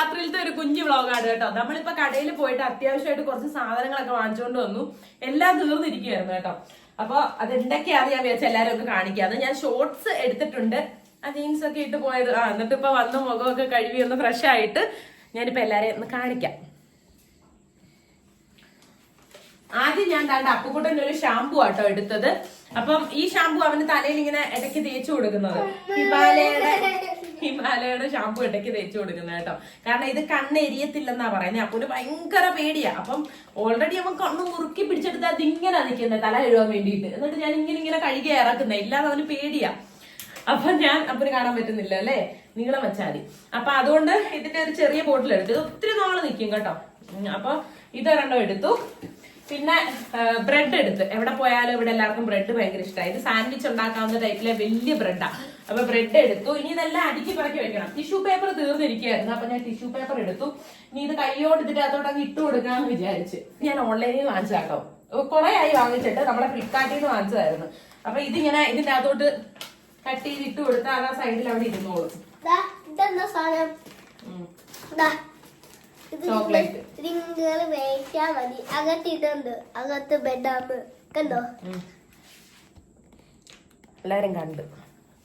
രാത്രിയിലത്തെ ഒരു കുഞ്ഞു വ്ളോഗാണ് കേട്ടോ. നമ്മളിപ്പോ കടയിൽ പോയിട്ട് അത്യാവശ്യമായിട്ട് കുറച്ച് സാധനങ്ങളൊക്കെ വാങ്ങിച്ചുകൊണ്ട് വന്നു. എല്ലാം തീർന്നിരിക്കുകയായിരുന്നു കേട്ടോ. അപ്പൊ അതെന്തൊക്കെയാന്ന് ഞാൻ വിചാരിച്ച എല്ലാരും ഒക്കെ കാണിക്കാന്ന് ഞാൻ ഷോർട്സ് എടുത്തിട്ടുണ്ട്. ആ ജീൻസ് ഒക്കെ ഇട്ട് പോയത്. ആ എന്നിട്ട് ഇപ്പൊ വന്ന് മുഖമൊക്കെ കഴുകി ഒന്ന് ഫ്രഷ് ആയിട്ട് ഞാനിപ്പോ എല്ലാരെയും ഒന്ന് കാണിക്കാം. ആദ്യം ഞാൻ താണ്ട അപ്പുക്കുട്ടന്റെ ഒരു ഷാമ്പു ആട്ടോ എടുത്തത്. അപ്പം ഈ ഷാമ്പു അവന്റെ തലയിൽ ഇങ്ങനെ ഇടയ്ക്ക് തേച്ചു കൊടുക്കുന്നത്. ഹിമാലയയുടെ ഹിമാലയയുടെ ഷാമ്പു ഇടയ്ക്ക് തേച്ചു കൊടുക്കുന്നത് കേട്ടോ. കാരണം ഇത് കണ്ണെരിയത്തില്ലെന്നാ പറയുന്നത് അപ്പൊ ഭയങ്കര പേടിയാ. അപ്പം ഓൾറെഡി അവൻ കണ്ണ് മുറുക്കി പിടിച്ചെടുത്ത് അത് ഇങ്ങനെ നിൽക്കുന്നത് തല കഴുകാൻ വേണ്ടിയിട്ട്. എന്നിട്ട് ഞാൻ ഇങ്ങനെ ഇങ്ങനെ കഴുകി ഇറക്കുന്നത് ഇല്ലാതെ അവന് പേടിയാ. അപ്പൊ ഞാൻ അപ്പന് കാണാൻ പറ്റുന്നില്ല അല്ലേ? നീളം വെച്ചാൽ മതി. അപ്പൊ അതുകൊണ്ട് ഇതിന്റെ ഒരു ചെറിയ ബോട്ടിൽ എടുത്തു. ഒത്തിരി നാൾ നിൽക്കും കേട്ടോ. അപ്പൊ ഇതൊരെണ്ണം എടുത്തു. പിന്നെ ബ്രെഡ് എടുത്ത്. എവിടെ പോയാലും ഇവിടെ എല്ലാവർക്കും ബ്രെഡ് ഭയങ്കര ഇഷ്ടമായി ഇത് സാൻഡ്വിച്ച് ഉണ്ടാക്കാവുന്ന ടൈപ്പിലെ വലിയ ബ്രെഡാ അപ്പൊ ബ്രെഡ് എടുത്തു. ഇനി ഇതെല്ലാം അടുക്കി പറക്കി വെക്കണം. ടിഷ്യൂ പേപ്പർ തീർന്നിരിക്കുകയായിരുന്നു. അപ്പൊ ഞാൻ ടിഷ്യൂ പേപ്പർ എടുത്തു. ഇനി ഇത് കൈയോട് ഇതിന്റെ അകത്തോട്ട് അങ്ങ് ഇട്ട് കൊടുക്കാന്ന് വിചാരിച്ച്. ഞാൻ ഓൺലൈനിൽ വാങ്ങിച്ചാട്ടോ കുറെ ആയി വാങ്ങിച്ചിട്ട് നമ്മളെ ഫ്ലിപ്കാർട്ടിൽ നിന്ന് വാങ്ങിച്ചതായിരുന്നു. അപ്പൊ ഇതിങ്ങനെ ഇതിന്റെ അകത്തോട്ട് കട്ട് ചെയ്ത് ഇട്ട് കൊടുത്താൽ ആ സൈഡിൽ അവിടെ ഇരുന്നോളും. ചോക്ലേറ്റ്. നിങ്ങൾ വേവിച്ചാ മതി. അകത്ത് കണ്ടോ. എല്ലാരും കണ്ടു.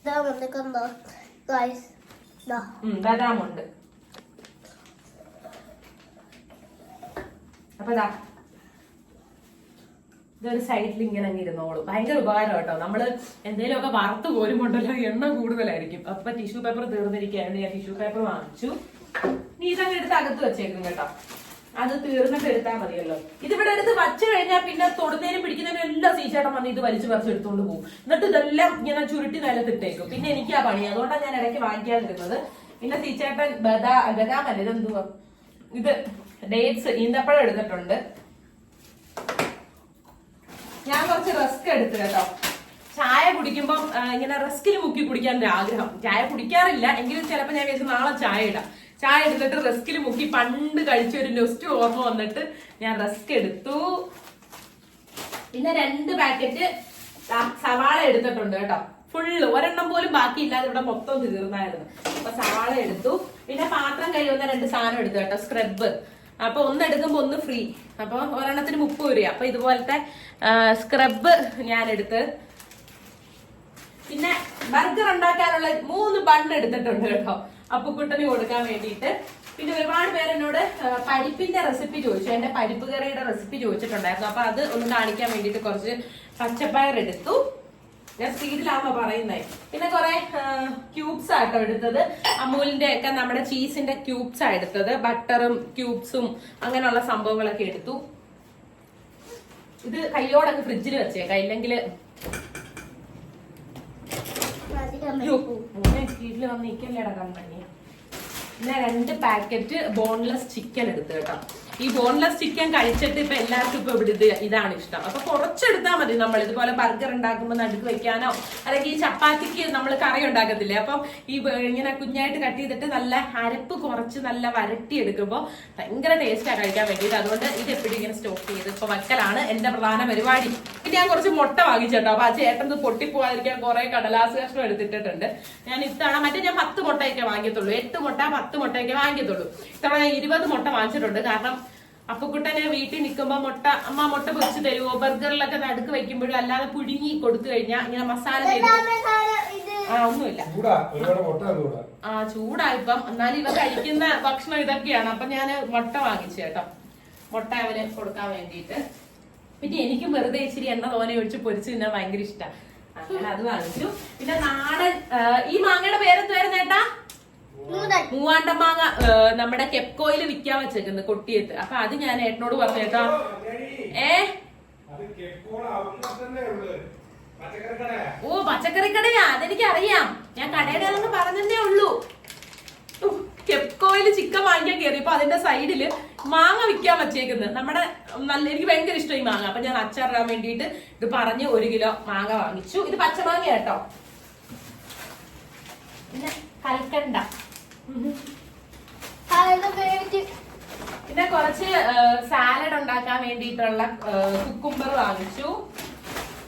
ഇതാ വന്ന്. കണ്ടോ ഗൈസ് ദാ ഉം, ബദാമുണ്ട്. അപ്പൊ ഇതാ. ഇതൊരു സൈഡിൽ ഇങ്ങനെ അങ്ങ് ഇരുന്നോളൂ. ഭയങ്കര ഉപകാരം കേട്ടോ. നമ്മൾ എന്തെങ്കിലും ഒക്കെ വറുത്ത് കോരുമ്പോണ്ടല്ലോ എണ്ണ കൂടുതലായിരിക്കും. അപ്പൊ ടിഷ്യൂ പേപ്പർ തീർന്നിരിക്കുകയായിരുന്നു ഞാൻ ടിഷ്യൂ പേപ്പർ വാങ്ങിച്ചു. നീ ഇതങ്ങ് എടുത്ത് അകത്ത് വെച്ചേക്കും കേട്ടോ. അത് തീർന്നിട്ട് എടുത്താൽ മതിയല്ലോ. ഇതിവിടെ എടുത്ത് വച്ചു കഴിഞ്ഞാൽ പിന്നെ തൊടുന്നതിനും പിടിക്കുന്നതിനും എല്ലാം സീച്ചേട്ടൻ വന്ന് ഇത് വലിച്ചു പറിച്ച് എടുത്തുകൊണ്ട് പോകും എന്നിട്ട് ഇതെല്ലാം ഇങ്ങനെ ചുരുട്ടി നിലത്തിട്ടേക്കും. പിന്നെ എനിക്ക് ആ പണി. അതുകൊണ്ടാണ് ഞാൻ ഇടയ്ക്ക് വാങ്ങിക്കാതിരുന്നത്. പിന്നെ സീച്ചേട്ടൻ ബദാ ബദാമല്ല ഇതെന്തുവാ? ഇത് ഡേറ്റ്സ് ഈന്തപ്പഴം എടുത്തിട്ടുണ്ട്. ഞാൻ കുറച്ച് റസ്ക് എടുത്തു കേട്ടോ. ചായ കുടിക്കുമ്പം ഇങ്ങനെ റസ്കിൽ മുക്കി കുടിക്കാൻ ഒരു ആഗ്രഹം ചായ കുടിക്കാറില്ല. എങ്കിലും ചിലപ്പോൾ ഞാൻ വിചാരിച്ചു നാളെ ചായ ഇടാം. ചായ എടുത്തിട്ട് റസ്കിൽ മുക്കി പണ്ട് കഴിച്ച ഒരു നെസ്റ്റ് ഓർമ്മ വന്നിട്ട് ഞാൻ റസ്ക് എടുത്തു. പിന്നെ രണ്ട് പാക്കറ്റ് സവാള എടുത്തിട്ടുണ്ട് കേട്ടോ. ഫുള്ള് ഒരെണ്ണം പോലും ബാക്കിയില്ലാതെ ഇവിടെ മൊത്തം തീർന്നായിരുന്നു. അപ്പൊ സവാള എടുത്തു. പിന്നെ പാത്രം കഴിയുന്ന രണ്ട് സാധനം എടുത്തു കേട്ടോ സ്ക്രബ് അപ്പൊ ഒന്ന് എടുക്കുമ്പോ ഒന്ന് ഫ്രീ അപ്പൊ ഒരെണ്ണത്തിന് മുപ്പത് രൂപ അപ്പൊ ഇതുപോലത്തെ സ്ക്രബ് ഞാൻ എടുത്ത്. പിന്നെ ബർഗർ ഉണ്ടാക്കാനുള്ള മൂന്ന് ബണ്ണ് എടുത്തിട്ടുണ്ട് കേട്ടോ. അപ്പുക്കുട്ടന് കൊടുക്കാൻ വേണ്ടിയിട്ട്. പിന്നെ ഒരുപാട് പേര് എന്നോട് പരിപ്പിന്റെ റെസിപ്പി ചോദിച്ചു. എന്റെ പരിപ്പ് കറിയുടെ റെസിപ്പി ചോദിച്ചിട്ടുണ്ടായിരുന്നു. അപ്പൊ അത് ഒന്ന് കാണിക്കാൻ വേണ്ടിയിട്ട് കുറച്ച് പച്ചപ്പയർ എടുത്തു. ഞാൻ സ്പീഡിലാണോ പറയുന്നത് പിന്നെ കുറെ ക്യൂബ്സ് ആട്ടോ എടുത്തത്. അമൂലിന്റെ ഒക്കെ നമ്മുടെ ചീസിന്റെ ക്യൂബ്സ് ആ എടുത്തത്. ബട്ടറും ക്യൂബ്സും അങ്ങനെയുള്ള സംഭവങ്ങളൊക്കെ എടുത്തു. ഇത് കയ്യോടൊക്കെ ഫ്രിഡ്ജിൽ വെച്ചേക്കാം. ഇല്ലെങ്കിൽ വീട്ടിൽ വന്ന്. നിൽക്കല്ലേടാ കമ്പനി പിന്നെ രണ്ട് പാക്കറ്റ് ബോൺലെസ് ചിക്കൻ എടുത്ത് കേട്ടോ. ഈ ബോൺലെസ് ചിക്കൻ കഴിച്ചിട്ട് ഇപ്പൊ എല്ലാവർക്കും ഇപ്പൊ ഇവിടെ ഇതാണ് ഇഷ്ടം. അപ്പൊ കുറച്ചെടുത്താൽ മതി നമ്മൾ. ഇതുപോലെ ബർഗർ ഉണ്ടാക്കുമ്പോൾ നടുക്ക് വെക്കാനോ അല്ലെങ്കിൽ ഈ ചപ്പാത്തിക്ക് നമ്മൾ കറി ഉണ്ടാക്കത്തില്ലേ? അപ്പം ഈ ഇങ്ങനെ കുഞ്ഞായിട്ട് കട്ട് ചെയ്തിട്ട് നല്ല അരപ്പ് കുറച്ച് നല്ല വരട്ടി എടുക്കുമ്പോൾ ഭയങ്കര ടേസ്റ്റാണ് കഴിക്കാൻ വേണ്ടിയിട്ട്. അതുകൊണ്ട് ഇത് എപ്പോഴും ഇങ്ങനെ സ്റ്റോക്ക് ചെയ്ത് ഇപ്പൊ വക്കലാണ് എന്റെ പ്രധാന പരിപാടി. പിന്നെ ഞാൻ കുറച്ച് മുട്ട വാങ്ങിച്ചേട്ടോ അപ്പൊ ആ ചേട്ടൻ പൊട്ടി പൊട്ടിപ്പോവാതിരിക്കാൻ കുറെ കടലാസ് കഷ്ണം എടുത്തിട്ടുണ്ട് ഞാൻ ഇത്തവണ മറ്റേ ഞാൻ പത്ത് മുട്ടയൊക്കെ വാങ്ങിയത്തുള്ളൂ എട്ട് മുട്ട പത്ത് മുട്ടയൊക്കെ വാങ്ങിയത്തുള്ളൂ ഇത്തവണ ഞാൻ ഇരുപത് മുട്ട വാങ്ങിച്ചിട്ടുണ്ട്. കാരണം അപ്പുക്കുട്ടനെ വീട്ടിൽ നിൽക്കുമ്പോ മുട്ട അമ്മ മുട്ട പൊരിച്ച് തരുമോ ബർഗറിലൊക്കെ നടുക്ക് വെക്കുമ്പോഴും അല്ലാതെ പുഴുങ്ങി കൊടുത്തു കഴിഞ്ഞാൽ ഇങ്ങനെ മസാല ആ ഒന്നുമില്ല. ആ ചൂടായിപ്പം. എന്നാലും ഇവ കഴിക്കുന്ന ഭക്ഷണം ഇതൊക്കെയാണ്. അപ്പൊ ഞാൻ മുട്ട വാങ്ങിച്ചു കേട്ടോ. മുട്ട അവന് കൊടുക്കാൻ വേണ്ടിയിട്ട്. പിന്നെ എനിക്കും വെറുതെ ഇച്ചിരി എണ്ണ തോനെ ഒഴിച്ച് പൊരിച്ചു തിന്നാൻ ഭയങ്കര ഇഷ്ടം. അങ്ങനെ അത് വാങ്ങിച്ചു. പിന്നെ നാടൻ ഈ മാങ്ങയുടെ പേരെന്തുവായിരുന്നു ഏട്ടാ? നൂതൻ മൂവാണ്ടൻ മാങ്ങ നമ്മുടെ കെപ്കോയിൽ വിൽക്കാൻ വെച്ചേക്കുന്നത് കൊട്ടിയത്ത്. അപ്പൊ അത് ഞാൻ ഏട്ടനോട് പറഞ്ഞു കേട്ടോ ഏ? ഓ പച്ചക്കറി കടയാ അതെനിക്ക് അറിയാം ഞാൻ കടയുടെ അതൊന്ന് പറഞ്ഞതേ ഉള്ളൂ. കെപ്കോയിൽ ചിക്കൻ വാങ്ങിക്കാൻ കയറിയപ്പോ അതിന്റെ സൈഡിൽ മാങ്ങ വിൽക്കാൻ വെച്ചേക്കുന്നത് നമ്മുടെ നല്ല എനിക്ക് ഭയങ്കര ഇഷ്ടം ഈ മാങ്ങ. അപ്പൊ ഞാൻ അച്ചാറിടാൻ വേണ്ടിയിട്ട് ഇത് പറഞ്ഞ് ഒരു കിലോ മാങ്ങ വാങ്ങിച്ചു. ഇത് പച്ചമാങ്ങ കേട്ടോ. പിന്നെ കൽക്കണ്ട. പിന്നെ കുറച്ച് സാലഡ് ഉണ്ടാക്കാൻ വേണ്ടിയിട്ടുള്ള കുക്കുംബർ വാങ്ങിച്ചു.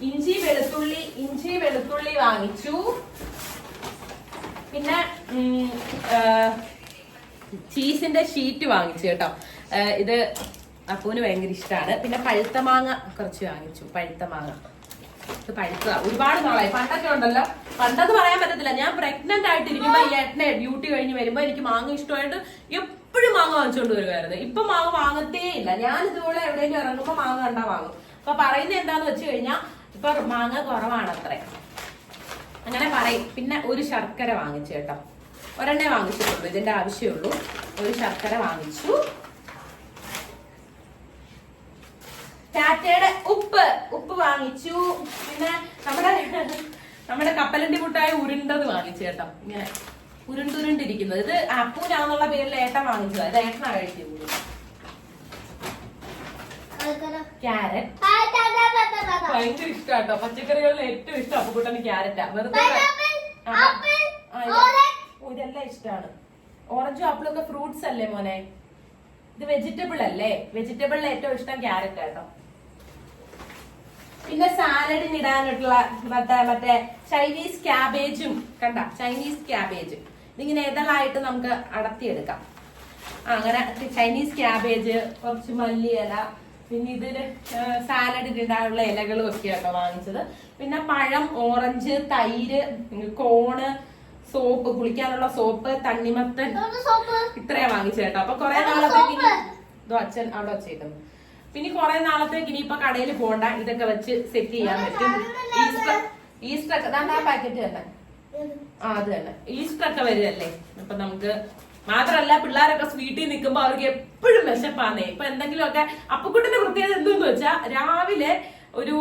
ഇഞ്ചി വെളുത്തുള്ളി ഇഞ്ചി വെളുത്തുള്ളി വാങ്ങിച്ചു. പിന്നെ ചീസിന്റെ ഷീറ്റ് വാങ്ങിച്ചു കേട്ടോ. ഇത് അപ്പൂന് ഭയങ്കര ഇഷ്ടമാണ് പിന്നെ പഴുത്ത മാങ്ങ കുറച്ച് വാങ്ങിച്ചു പഴുത്ത മാങ്ങ. ഒരുപാട് നാളായി. പണ്ടൊക്കെ ഉണ്ടല്ലോ. പണ്ടെന്ന് പറയാൻ പറ്റത്തില്ല. ഞാൻ പ്രഗ്നന്റ് ആയിട്ടിരിക്കുമ്പോ ഈ ഏട്ടനെ ഡ്യൂട്ടി കഴിഞ്ഞ് വരുമ്പോ എനിക്ക് മാങ്ങ ഇഷ്ടമായിട്ട് എപ്പോഴും മാങ്ങ വാങ്ങിച്ചുകൊണ്ട് വരുമായിരുന്നു ഇപ്പൊ മാങ്ങ വാങ്ങത്തേ ഇല്ല. ഞാൻ ഇതുപോലെ എവിടെയെങ്കിലും ഇറങ്ങുമ്പോ മാങ്ങ കണ്ടാ വാങ്ങും. അപ്പൊ പറയുന്നത് എന്താന്ന് വെച്ച് കഴിഞ്ഞാൽ ഇപ്പൊ മാങ്ങ കുറവാണ് അത്രേ അങ്ങനെ പറയും. പിന്നെ ഒരു ശർക്കര വാങ്ങിച്ചു കേട്ടോ. ഒരെണ്ണേ വാങ്ങിച്ചിട്ടുള്ളൂ. ഇതിന്റെ ആവശ്യമുള്ളൂ. ഒരു ശർക്കര വാങ്ങിച്ചു. ടാറ്റയുടെ ഉപ്പ്. ഉപ്പ് വാങ്ങിച്ചു. പിന്നെ നമ്മുടെ നമ്മുടെ കപ്പലണ്ടി മുട്ടായ ഉരുണ്ടത് വാങ്ങിച്ചു ചേട്ടാ ഇങ്ങനെ ഉരുണ്ടുരുണ്ടിരിക്കുന്നത്. ഇത് അപ്പൂനാന്നുള്ള പേരിൽ ഏട്ടൻ വാങ്ങിച്ചു അത് ഏട്ടനാ കഴിക്കുന്നത്. ക്യാരറ്റ്. ഭയങ്കര ഇഷ്ടാട്ടോ. പച്ചക്കറികളിൽ ഏറ്റവും ഇഷ്ടം അപ്പുക്കുട്ടന് ക്യാരറ്റാ. വെറുതെ ഇതെല്ലാം ഇഷ്ടമാണ് ഓറഞ്ചും ആപ്പിളും ഒക്കെ ഫ്രൂട്ട്സ് അല്ലേ മോനെ? ഇത് വെജിറ്റബിൾ അല്ലേ? വെജിറ്റബിളിൽ ഏറ്റവും ഇഷ്ടം ക്യാരറ്റ് കേട്ടോ പിന്നെ സാലഡിന് ഇടാനായിട്ടുള്ള മറ്റേ മറ്റേ ചൈനീസ് ക്യാബേജും കണ്ട? ചൈനീസ് ക്യാബേജ് ഇതിങ്ങനെ ഇതളായിട്ട് നമുക്ക് അടത്തിയെടുക്കാം അങ്ങനെ ചൈനീസ് ക്യാബേജ് കുറച്ച് മല്ലിയില പിന്നെ ഇതിന് സാലഡിന് ഇടാനുള്ള ഇലകളും ഒക്കെയാണ് വാങ്ങിച്ചത്. പിന്നെ പഴം ഓറഞ്ച് തൈര് കോണ് സോപ്പ് കുളിക്കാനുള്ള സോപ്പ് തണ്ണിമത്തൻ. ഇത്രയാ വാങ്ങിച്ചു കേട്ടോ അപ്പൊ കൊറേ നാളത്തേക്ക് ഇതോ അച്ഛൻ അവിടെ വെച്ചേക്കുന്നു. പിന്നെ കൊറേ നാളത്തേക്ക് ഇനി ഇനിയിപ്പൊ കടയിൽ പോണ്ട. ഇതൊക്കെ വെച്ച് സെറ്റ് ചെയ്യാൻ പറ്റും. ഈസ്റ്റർ ഈസ്റ്റർ ഒക്കെ ആ പാക്കറ്റ് തന്നെ. ആ അത് തന്നെ. ഈസ്റ്റർ ഒക്കെ വരുമല്ലേ അപ്പൊ നമുക്ക് മാത്രല്ല പിള്ളേരൊക്കെ സ്വീറ്റിൽ നിൽക്കുമ്പോ അവർക്ക് എപ്പോഴും വിശപ്പാന്നേ. ഇപ്പൊ എന്തെങ്കിലുമൊക്കെ അപ്പുക്കുട്ടിന്റെ പ്രത്യേകത എന്തെന്ന് വെച്ചാ രാവിലെ ഒരു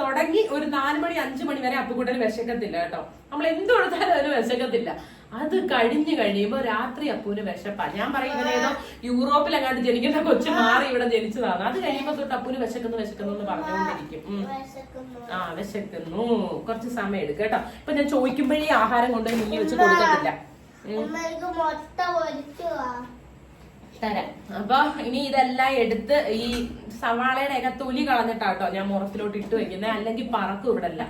തുടങ്ങി ഒരു നാല് മണി അഞ്ചു മണി വരെ അപ്പുക്കുട്ടന് വിശക്കത്തില്ല കേട്ടോ. നമ്മൾ എന്ത് കൊടുത്താലും അവർ വിശക്കത്തില്ല. അത് കഴിഞ്ഞു കഴിയുമ്പോ രാത്രി അപ്പൂന് വിശപ്പാ. ഞാൻ പറയുന്നത് യൂറോപ്പിൽ യൂറോപ്പിലെങ്ങാണ്ട് ജനിക്കുന്ന കൊച്ചു മാറി ഇവിടെ ജനിച്ചതാണ്. അത് കഴിയുമ്പോ തൊട്ട് അപ്പൂന് വിശക്കുന്നു വിശക്കുന്നു എന്ന് പറഞ്ഞുകൊണ്ടിരിക്കും. ആ വിശക്കുന്നു. കുറച്ച് സമയം എടുക്കും കേട്ടോ. ഇപ്പൊ ഞാൻ ചോദിക്കുമ്പോഴേ ആഹാരം കൊണ്ടുപോയി മുന്നിൽ വെച്ച് കൊടുക്കത്തില്ല ഉം. എനിക്ക് മുട്ട പൊരിക്കുവാ തരാം. അപ്പൊ ഇനി ഇതെല്ലാം എടുത്ത് ഈ സവാളയുടെ ഒക്കെ തൊലി കളഞ്ഞിട്ടാട്ടോ ഞാൻ മുറത്തിലോട്ട് ഇട്ട് വെക്കുന്നത് അല്ലെങ്കിൽ പറക്കും ഇവിടെ അല്ല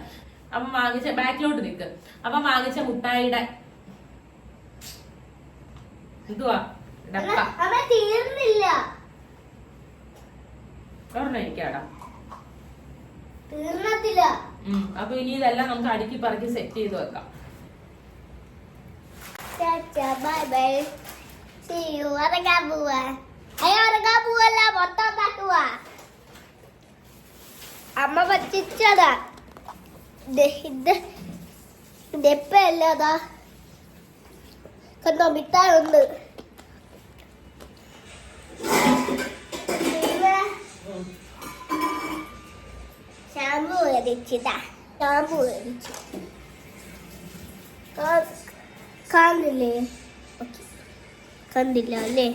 അപ്പൊ വാങ്ങിച്ച ബാക്കിലോട്ട് നിക്ക്. അപ്പൊ വാങ്ങിച്ച മുട്ടായിയുടെ എന്തുവാ? തീർന്നില്ല. തീർന്നത്തില്ല. അപ്പൊ ഇനി ഇതെല്ലാം നമുക്ക് അടുക്കി പറക്കി സെറ്റ് ചെയ്ത് വെക്കാം. Bye bye. You. ഉറങ്ങാൻ അയ്യോ ഉറങ്ങാൻ പോവല്ല ഉണ്ടാക്കുവാ അമ്മ പറ്റിച്ചതാ ഇത് ഡെപ്പല്ലാതാ കണ്ടോ പിന്നെ ഷാമ്പു മേടിച്ചതാ ഷാമ്പു മേടിച്ചു കാ- കാണുന്നില്ലേ ഓക്കേ. കണ്ടില്ല അല്ലേ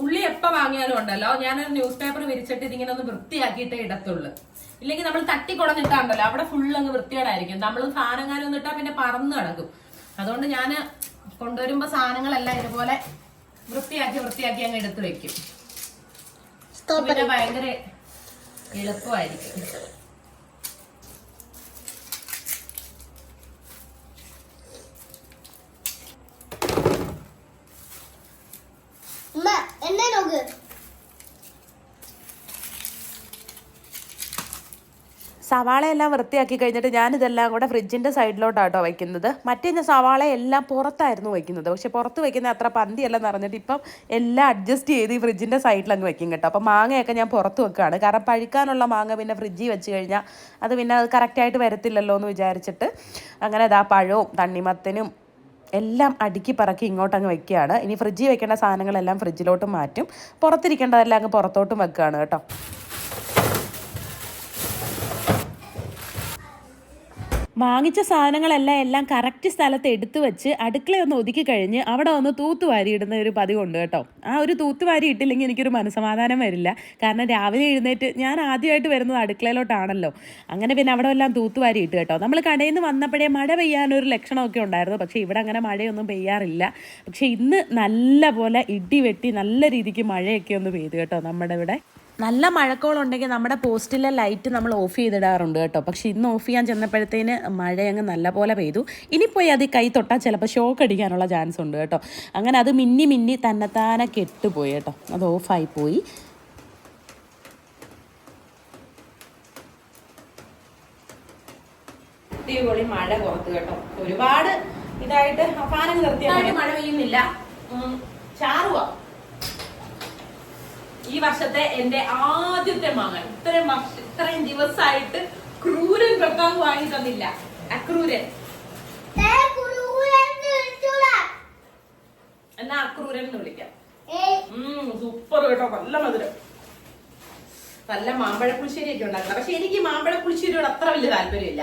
ഉള്ളി എപ്പ വാങ്ങിയാലും ഉണ്ടല്ലോ. ഞാനൊരു ന്യൂസ് പേപ്പർ വിരിച്ചിട്ട് ഇതിങ്ങനെ ഒന്ന് വൃത്തിയാക്കിയിട്ടേ ഇടത്തുള്ളൂ. ഇല്ലെങ്കിൽ നമ്മൾ തട്ടിക്കുടഞ്ഞിട്ടാണ്ടല്ലോ അവിടെ ഫുൾ അങ്ങ് വൃത്തികേടായിരിക്കും. നമ്മൾ സാധനങ്ങാനും ഇട്ടാ പിന്നെ പറന്ന് കിടക്കും. അതുകൊണ്ട് ഞാൻ കൊണ്ടുവരുമ്പോ സാധനങ്ങളെല്ലാം ഇതുപോലെ വൃത്തിയാക്കി വൃത്തിയാക്കി അങ്ങ് എടുത്തു വെക്കും. ഭയങ്കര എളുപ്പമായിരിക്കും ഉമ്മ എന്നെ നോക്ക് സവാളയെല്ലാം വൃത്തിയാക്കി കഴിഞ്ഞിട്ട് ഞാനിതെല്ലാം കൂടെ ഫ്രിഡ്ജിന്റെ സൈഡിലോട്ടാട്ടോ വയ്ക്കുന്നത്. മറ്റേ ഞാൻ സവാള എല്ലാം പുറത്തായിരുന്നു വയ്ക്കുന്നത്. പക്ഷേ പുറത്ത് വയ്ക്കുന്ന അത്ര പന്തിയെല്ലാം പറഞ്ഞിട്ട് ഇപ്പം എല്ലാം അഡ്ജസ്റ്റ് ചെയ്ത് ഈ ഫ്രിഡ്ജിന്റെ സൈഡിലങ്ങ് വെക്കും കേട്ടോ. അപ്പോൾ മാങ്ങയൊക്കെ ഞാൻ പുറത്ത് വെക്കുകയാണ് കാരണം പഴുക്കാനുള്ള മാങ്ങ പിന്നെ ഫ്രിഡ്ജിൽ വെച്ച് കഴിഞ്ഞാൽ അത് പിന്നെ അത് കറക്റ്റായിട്ട് വരത്തില്ലല്ലോ എന്ന് വിചാരിച്ചിട്ട് അങ്ങനെ അതാ പഴവും തണ്ണിമത്തനും എല്ലാം അടുക്കി പറക്കി ഇങ്ങോട്ടങ്ങ് വെക്കുകയാണ് ഇനി ഫ്രിഡ്ജിൽ വെക്കേണ്ട സാധനങ്ങളെല്ലാം ഫ്രിഡ്ജിലോട്ട് മാറ്റും. പുറത്തിരിക്കേണ്ടതെല്ലാം അങ്ങ് പുറത്തോട്ടും വെക്കുകയാണ് കേട്ടോ. വാങ്ങിച്ച സാധനങ്ങളെല്ലാം എല്ലാം കറക്റ്റ് സ്ഥലത്ത് എടുത്തു വെച്ച് അടുക്കളയൊന്ന് ഒതുക്കി കഴിഞ്ഞ് അവിടെ ഒന്ന് തൂത്തുവാരി ഇടുന്ന ഒരു പതിവുണ്ട് കേട്ടോ. ആ ഒരു തൂത്തുവാരി ഇട്ടില്ലെങ്കിൽ എനിക്കൊരു മനസ്സമാധാനം വരില്ല. കാരണം രാവിലെ എഴുന്നേറ്റ് ഞാൻ ആദ്യമായിട്ട് വരുന്നത് അടുക്കളയിലോട്ടാണല്ലോ. അങ്ങനെ പിന്നെ അവിടെ എല്ലാം തൂത്തുവാരി ഇട്ട് കേട്ടോ. നമ്മൾ കടയിൽ നിന്ന് വന്നപ്പോഴേ മഴ പെയ്യാനൊരു ലക്ഷണമൊക്കെ ഉണ്ടായിരുന്നു. പക്ഷേ ഇവിടെ അങ്ങനെ മഴയൊന്നും പെയ്യാറില്ല. പക്ഷേ ഇന്ന് നല്ല പോലെ ഇടി വെട്ടി നല്ല രീതിക്ക് മഴയൊക്കെ ഒന്ന് പെയ്തു കേട്ടോ നമ്മുടെ ഇവിടെ. നല്ല മഴക്കോളുണ്ടെങ്കിൽ നമ്മുടെ പോസ്റ്റിലെ ലൈറ്റ് നമ്മൾ ഓഫ് ചെയ്തിടാറുണ്ട് കേട്ടോ. പക്ഷെ ഇന്ന് ഓഫ് ചെയ്യാൻ ചെന്നപ്പോഴത്തേന് മഴ അങ്ങ് നല്ലപോലെ പെയ്തു. ഇനി പോയി അത് കൈ തൊട്ടാൽ ചിലപ്പോൾ ഷോക്ക് അടിക്കാനുള്ള ചാൻസ് ഉണ്ട് കേട്ടോ. അങ്ങനെ അത് മിന്നി മിന്നി തന്നെത്താനെ കെട്ടുപോയി കേട്ടോ. അത് ഓഫായി പോയി. അടിപൊളി മഴ പുറത്ത് കേട്ടോ. ഒരുപാട് ഇതായിട്ട് ഫാനം നിർത്തിയാൽ മഴ പെയ്യുന്നില്ല. ചാറുവാ. ഈ വർഷത്തെ എന്റെ ആദ്യത്തെ മകൻ. ഇത്രയും വർഷ ഇത്രയും ദിവസമായിട്ട് ക്രൂരൻ പ്രഭാവ് വാങ്ങി തന്നില്ല. അക്രൂരൻ. എന്നാ അക്രൂരൻ എന്ന് വിളിക്കാം. സൂപ്പർ കേട്ടോ നല്ല മധുരം. നല്ല മാമ്പഴ പുളിശ്ശേരി ഒക്കെ ഉണ്ടാക്കണം. പക്ഷെ എനിക്ക് മാമ്പഴ പുളിശ്ശേരിയോട് അത്ര വലിയ താല്പര്യമില്ല.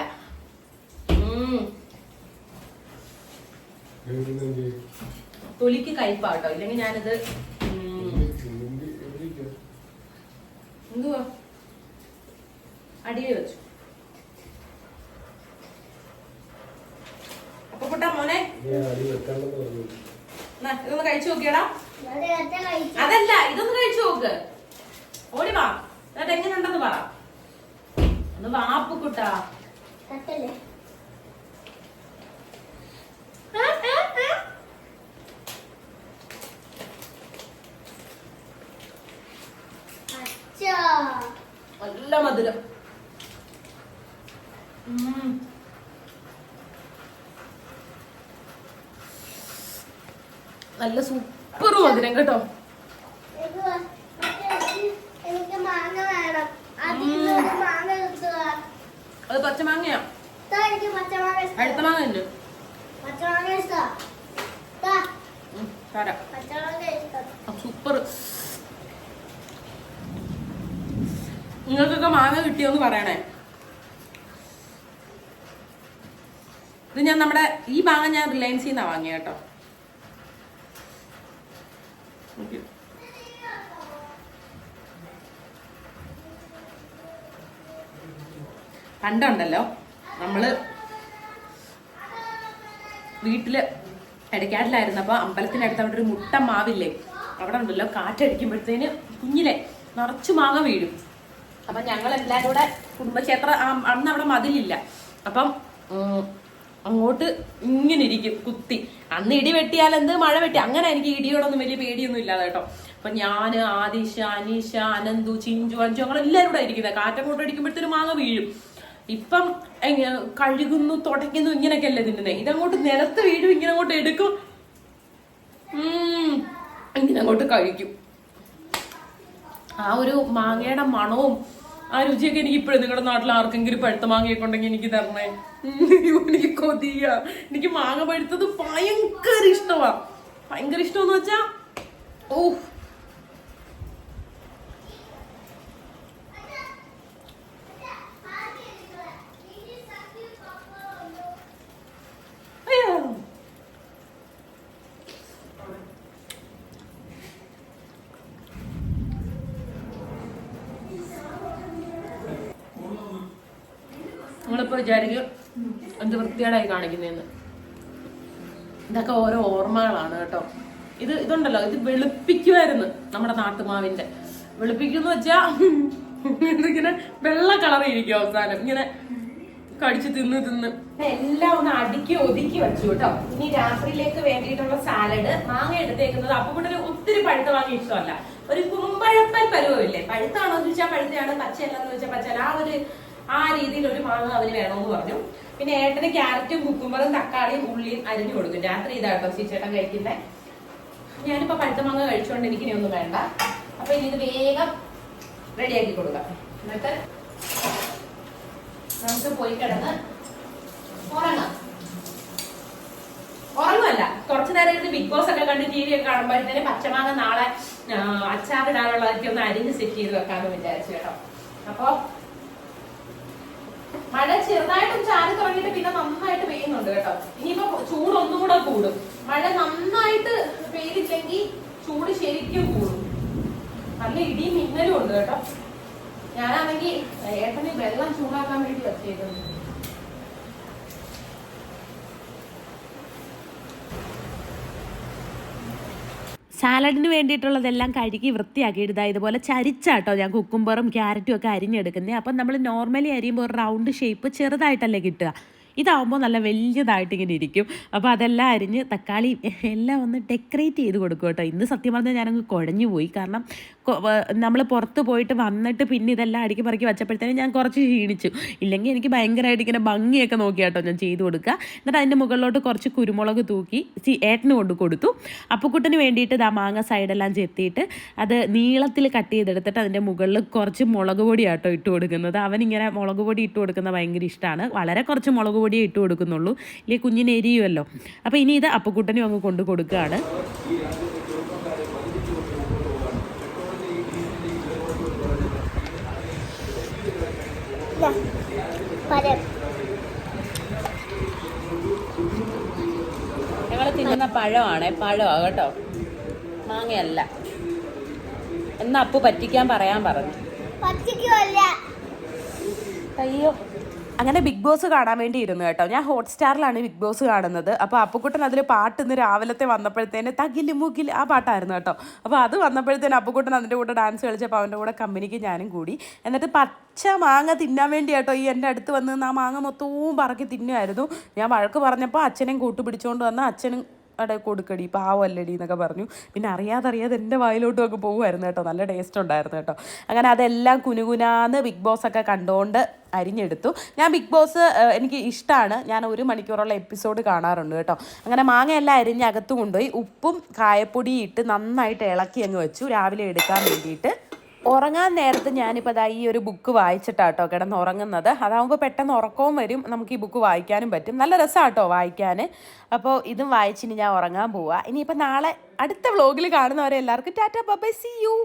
തൊലിക്ക് കയ്പാട്ടോ. ഇല്ലെങ്കിൽ ഞാനിത് എന്തുവാ? അടിയിൽ വെച്ചു. അപ്പൊ കുട്ടാ മോനെ? ഇതൊന്ന് കഴിച്ചു നോക്കിയടാ. അതല്ല ഇതൊന്ന് കഴിച്ചു നോക്ക്. ഓടി വാ. എന്നിട്ട് എങ്ങനെയുണ്ടെന്ന് പറ. ഒന്ന് വാപ്പ് കുട്ടാ കട്ടല്ലേ? അച്ഛാ. നല്ല മധുരം. നല്ല സൂപ്പർ മധുരം കേട്ടോ. അത് പച്ചമാങ്ങയാ? അടുത്ത മാങ്ങ ഉണ്ട്. സൂപ്പർ. നിങ്ങൾക്കൊക്കെ മാങ്ങ കിട്ടിയോന്ന് പറയണേ. ഇത് ഞാൻ നമ്മുടെ ഈ മാങ്ങ ഞാൻ റിലയൻസിൽ നിന്നാ വാങ്ങിയ കേട്ടോ. പണ്ടുണ്ടല്ലോ നമ്മൾ വീട്ടിൽ ഇടയ്ക്കാട്ടിലായിരുന്നപ്പോ അമ്പലത്തിനടുത്ത് അവിടെ ഒരു മുട്ട മാവില്ലേ അവിടെ ഉണ്ടല്ലോ കാറ്റടിക്കുമ്പോഴത്തേന് കുഞ്ഞിലെ നിറച്ചു മാങ്ങ വീഴും. അപ്പൊ ഞങ്ങൾ എല്ലാരും കൂടെ കുടുംബക്ഷേത്ര അന്ന് അവിടെ മതിലില്ല. അപ്പം അങ്ങോട്ട് ഇങ്ങനെ ഇരിക്കും കുത്തി. അന്ന് ഇടി വെട്ടിയാൽ എന്ത് മഴ വെട്ടി? അങ്ങനെ എനിക്ക് ഇടിയോടൊന്നും വലിയ പേടിയൊന്നും ഇല്ലാതെ കേട്ടോ. അപ്പൊ ഞാൻ ആദിഷ അനീഷ അനന്തു ചിഞ്ചു അഞ്ചു അങ്ങനെ എല്ലാവരും കൂടെ ഇരിക്കുന്നത് കാറ്റങ്ങോട്ട് അടിക്കുമ്പോഴത്തേനും മാങ്ങ വീഴും. ഇപ്പം കഴുകുന്നു തുടയ്ക്കുന്നു ഇങ്ങനെയൊക്കെ അല്ലേ തിന്നുന്നത് ഇതങ്ങോട്ട് നിലത്ത് വീഴും ഇങ്ങനെ അങ്ങോട്ട് എടുക്കും. ഇങ്ങനെ അങ്ങോട്ട് കഴിക്കും. ആ ഒരു മാങ്ങയുടെ മണവും ആ രുചിയൊക്കെ എനിക്ക് ഇപ്പോഴും നിങ്ങളുടെ നാട്ടിൽ ആർക്കെങ്കിലും പഴുത്ത മാങ്ങയൊക്കെ ഉണ്ടെങ്കിൽ എനിക്ക് തരണേ. എനിക്ക് കൊതിയ. എനിക്ക് മാങ്ങ പഴുത്തത് ഭയങ്കര ഇഷ്ടമാ ഭയങ്കര ഇഷ്ടമെന്ന് വെച്ചാ ഓ അയ്യോ നിങ്ങളിപ്പോ വിചാരിക്കും എന്ത് വൃത്തികേടായി കാണിക്കുന്നതെന്ന് ഇതൊക്കെ ഓരോ ഓർമ്മകളാണ് കേട്ടോ. ഇത് ഇതുണ്ടല്ലോ ഇത് വെളുപ്പിക്കുമായിരുന്നു നമ്മുടെ നാട്ടുമാവിന്റെ. വെളുപ്പിക്കുന്ന വെച്ചാ ഇങ്ങനെ വെള്ള കളറിയിരിക്കും അവസാനം. ഇങ്ങനെ കടിച്ചു തിന്ന് തിന്ന്. എല്ലാം ഒന്ന് അടുക്കി ഒതുക്കി വെച്ചു കേട്ടോ. ഇനി രാത്രിയിലേക്ക് വേണ്ടിയിട്ടുള്ള സാലഡ് മാങ്ങ എടുത്തേക്കുന്നത് അപ്പൊ കൂടെ ഒത്തിരി പഴുത്ത മാങ്ങ ഇഷ്ടമല്ല. ഒരു കുമ്പഴപ്പൻ പരുവമില്ലേ? പഴുത്താണോ എന്ന് ചോദിച്ചാൽ പഴുത്തയാണ് പച്ചയല്ലെന്ന് ചോദിച്ചാൽ പച്ചയല്ല. ആ ഒരു ആ രീതിയിൽ ഒരു മാങ്ങ അവന് വേണമെന്ന് പറഞ്ഞു. പിന്നെ ഏട്ടന് ക്യാരറ്റും കുക്കുമ്പറും തക്കാളിയും ഉള്ളിയും അരിഞ്ഞു കൊടുക്കും. രാത്രി ഇതാട്ടോ ചേട്ടൻ കഴിക്കുന്നത് ഞാനിപ്പോ പഴുത്ത മാങ്ങ കഴിച്ചുകൊണ്ട് എനിക്ക് ഇനി ഒന്നും വേണ്ട. അപ്പൊ ഇനി ഇത് വേഗം റെഡിയാക്കി കൊടുക്കാം. എന്നിട്ട് നമുക്ക് പോയി കിടന്ന് ഉറങ്ങാം. ഉറങ്ങുമല്ല കുറച്ചു നേരം ഇരുന്ന് ബിഗ് ബോസ് ഒക്കെ കണ്ട് ടി വി ഒക്കെ കാണുമ്പോഴത്തേന് പച്ചമാങ്ങ നാളെ അച്ചാറിടാനുള്ളതൊക്കെ ഒന്ന് അരിഞ്ഞ് സെറ്റ് ചെയ്ത് വെക്കാമെന്ന് വിചാരിച്ചു കേട്ടോ. അപ്പൊ മഴ ചെറുതായിട്ടും ചാരി തുടങ്ങിയിട്ട് പിന്നെ നന്നായിട്ട് പെയ്യുന്നുണ്ട് കേട്ടോ. ഇനിയിപ്പോ ചൂട് ഒന്നും കൂടെ. മഴ നന്നായിട്ട് പെയ്തില്ലെങ്കിൽ ചൂട് ശരിക്കും കൂടും. നല്ല ഇടിയും മിന്നലും ഉണ്ട് കേട്ടോ. ഞാനാണെങ്കിൽ ഏട്ടന് വെള്ളം ചൂടാക്കാൻ വേണ്ടി വെച്ചേക്കുന്നു. സാലഡിന് വേണ്ടിയിട്ടുള്ളതെല്ലാം കഴുകി വൃത്തിയാക്കിയിട്ട് ഇതാ ഇതുപോലെ ചരിച്ചാട്ടോ ഞാൻ കുക്കുംബറും ക്യാരറ്റും ഒക്കെ അരിഞ്ഞെടുക്കുന്നത് അപ്പം നമ്മൾ നോർമലി അരിയുമ്പോൾ റൗണ്ട് ഷേപ്പ് ചെറുതായിട്ടല്ലേ കിട്ടുക. ഇതാവുമ്പോൾ നല്ല വലിയതായിട്ട് ഇങ്ങനെ ഇരിക്കും. അപ്പോൾ അതെല്ലാം അരിഞ്ഞ് തക്കാളി എല്ലാം ഒന്ന് ഡെക്കറേറ്റ് ചെയ്ത് കൊടുക്കും കേട്ടോ ഇന്ന് സത്യം പറഞ്ഞാൽ ഞാനങ്ങ് കുഴഞ്ഞു പോയി കാരണം നമ്മൾ പുറത്ത് പോയിട്ട് വന്നിട്ട് പിന്നെ ഇതെല്ലാം അടുക്കി പറക്കി വെച്ചപ്പോഴത്തേനും ഞാൻ കുറച്ച് ക്ഷീണിച്ചു. ഇല്ലെങ്കിൽ എനിക്ക് ഭയങ്കരമായിട്ട് ഇങ്ങനെ ഭംഗിയൊക്കെ നോക്കി കേട്ടോ ഞാൻ ചെയ്ത് കൊടുക്കുക. എന്നിട്ട് അതിന്റെ മുകളിലോട്ട് കുറച്ച് കുരുമുളക് തൂക്കി സി ഏട്ടന് കൊണ്ട് കൊടുത്തു. അപ്പുക്കുട്ടന് വേണ്ടിയിട്ട് ആ മാങ്ങ സൈഡെല്ലാം ചെത്തിയിട്ട് അത് നീളത്തിൽ കട്ട് ചെയ്തെടുത്തിട്ട് അതിന്റെ മുകളിൽ കുറച്ച് മുളക് പൊടി ആട്ടോ ഇട്ട് കൊടുക്കുന്നത്. അവനിങ്ങനെ മുളക് പൊടി ഇട്ട് കൊടുക്കുന്നത് ഭയങ്കര ഇഷ്ടമാണ്. വളരെ കുറച്ച് മുളക് പൊടിയേ ഇട്ട് കൊടുക്കുന്നുള്ളൂ. ഇല്ലെങ്കിൽ കുഞ്ഞിന് എരിയുമല്ലോ. അപ്പോൾ ഇനി ഇത് അപ്പുക്കുട്ടനും അങ്ങ് കൊണ്ട് കൊടുക്കുകയാണ്. ഞങ്ങൾ തിന്നുന്ന പഴമാണ് പഴമാണ് കേട്ടോ. മാങ്ങയല്ല. എന്നാ അപ്പു പറ്റിക്കാൻ പറയാൻ പറഞ്ഞു. അയ്യോ. അങ്ങനെ ബിഗ് ബോസ് കാണാൻ വേണ്ടി ഇരുന്നു കേട്ടോ. ഞാൻ ഹോട്ട്സ്റ്റാറിലാണ് ബിഗ് ബോസ് കാണുന്നത്. അപ്പോൾ അപ്പുക്കുട്ടൻ അതിൽ പാട്ട് ഇന്ന് രാവിലത്തെ വന്നപ്പോഴത്തേന് തകിൽ മുകിൽ ആ പാട്ടായിരുന്നു കേട്ടോ. അപ്പോൾ അത് വന്നപ്പോഴത്തേന് അപ്പുക്കുട്ടൻ അതിന്റെ കൂടെ ഡാൻസ് കളിച്ചപ്പോൾ അവന്റെ കൂടെ കമ്പനിക്ക് ഞാനും കൂടി. എന്നിട്ട് പച്ച മാങ്ങ തിന്നാൻ വേണ്ടി കേട്ടോ ഈ എന്റെ അടുത്ത് വന്ന് ആ മാങ്ങ മൊത്തവും പറക്കി തിന്നുമായിരുന്നു ഞാൻ വഴക്ക് പറഞ്ഞപ്പോൾ അച്ഛനെയും കൂട്ടുപിടിച്ചുകൊണ്ട് വന്ന് അച്ഛനും അവിടെ കൊടുക്കടി പാവല്ലടി എന്നൊക്കെ പറഞ്ഞു. പിന്നെ അറിയാതെ അറിയാതെ എന്റെ വായിലോട്ടും ഒക്കെ പോകുമായിരുന്നു കേട്ടോ. നല്ല ടേസ്റ്റ് ഉണ്ടായിരുന്നു കേട്ടോ. അങ്ങനെ അതെല്ലാം കുനുകുനാന്ന് ബിഗ് ബോസ് ഒക്കെ കണ്ടുകൊണ്ട് അരിഞ്ഞെടുത്തു. ഞാൻ ബിഗ് ബോസ് എനിക്ക് ഇഷ്ടമാണ് ഞാൻ ഒരു മണിക്കൂറുള്ള എപ്പിസോഡ് കാണാറുണ്ട് കേട്ടോ. അങ്ങനെ മാങ്ങയെല്ലാം അരിഞ്ഞ് അകത്ത് കൊണ്ടുപോയി. ഉപ്പും കായപ്പൊടിയും ഇട്ട് നന്നായിട്ട് ഇളക്കി അങ്ങ് വെച്ചു. രാവിലെ എടുക്കാൻ വേണ്ടിയിട്ട്. ഉറങ്ങാൻ നേരത്ത് ഞാനിപ്പോൾ ദാ ഈ ഒരു ബുക്ക് വായിച്ചിട്ടാട്ടോ കിടന്ന് ഉറങ്ങുന്നത് അതാകുമ്പോൾ പെട്ടെന്ന് ഉറക്കവും വരും. നമുക്ക് ഈ ബുക്ക് വായിക്കാനും പറ്റും. നല്ല രസമാട്ടോ വായിക്കാൻ അപ്പോൾ ഇതും വായിച്ചിനി ഞാൻ ഉറങ്ങാൻ പോവാം. ഇനിയിപ്പോൾ നാളെ അടുത്ത വ്ളോഗിൽ കാണുന്നവരെ എല്ലാവർക്കും ടാറ്റ ബൈ സി യു